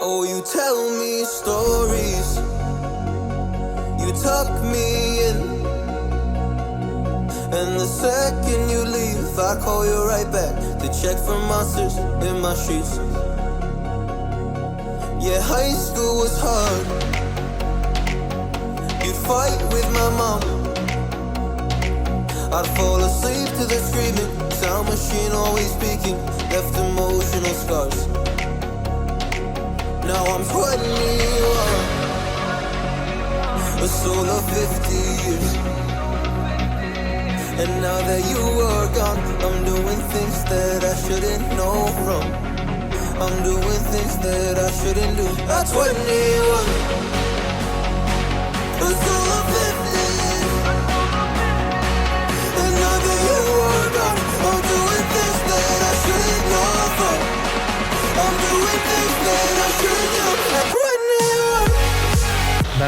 Oh, you tell me stories. You tuck me in. And the second you leave, I call you right back to check for monsters in my sheets. Yeah, high school was hard. You'd fight with my mom. I'd fall asleep to the screaming. Sound machine always speaking. Left emotional scars. Now I'm 21. A soul of 50 years. And now that you are gone, I'm doing things that I shouldn't know from. I'm doing things that I shouldn't do. At 21.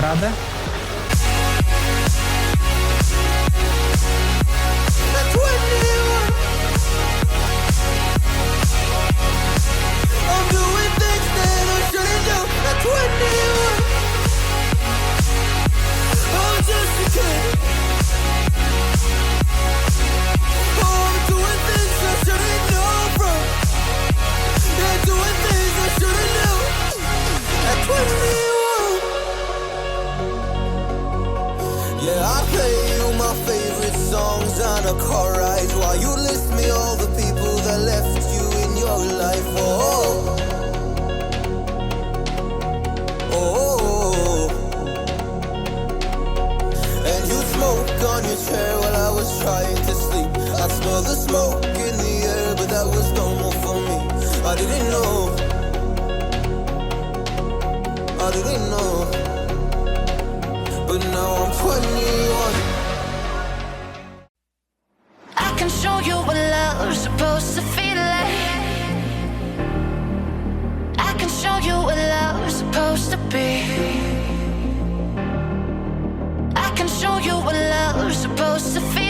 Da radę? Yeah, I play you my favorite songs on a car ride while you list me all the people that left you in your life. Oh, oh, oh, and you smoke on your chair while I was trying to sleep. I smell the smoke in the air, but that was normal for me. I didn't know. I didn't know. Now I'm 21. I can show you what love's supposed to feel like. I can show you what love's supposed to be. I can show you what love's supposed to feel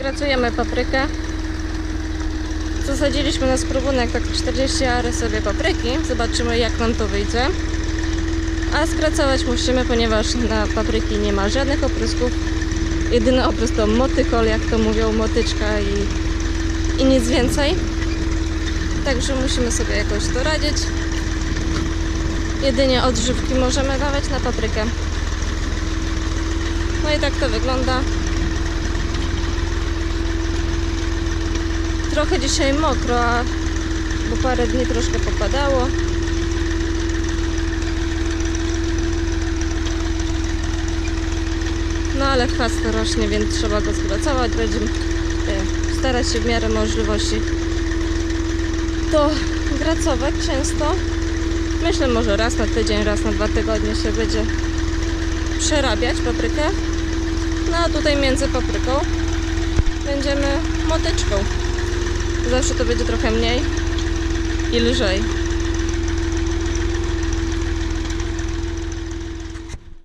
gracujemy paprykę. Zasadziliśmy na spróbunek tak 40 ary sobie papryki. Zobaczymy jak nam to wyjdzie. A skracować musimy, ponieważ na papryki nie ma żadnych oprysków. Jedyny oprysk to motykol, jak to mówią, motyczka i, i nic więcej. Także musimy sobie jakoś to radzić. jedynie odżywki możemy dawać na paprykę. No i tak to wygląda. Trochę dzisiaj mokro, a bo parę dni troszkę popadało. No ale chwast rośnie, więc trzeba go skracować. Będziemy e, starać się w miarę możliwości to gracować często. Myślę może raz na tydzień, raz na dwa tygodnie się będzie przerabiać paprykę. No a tutaj między papryką będziemy motyczką. Zawsze to będzie trochę mniej i lżej.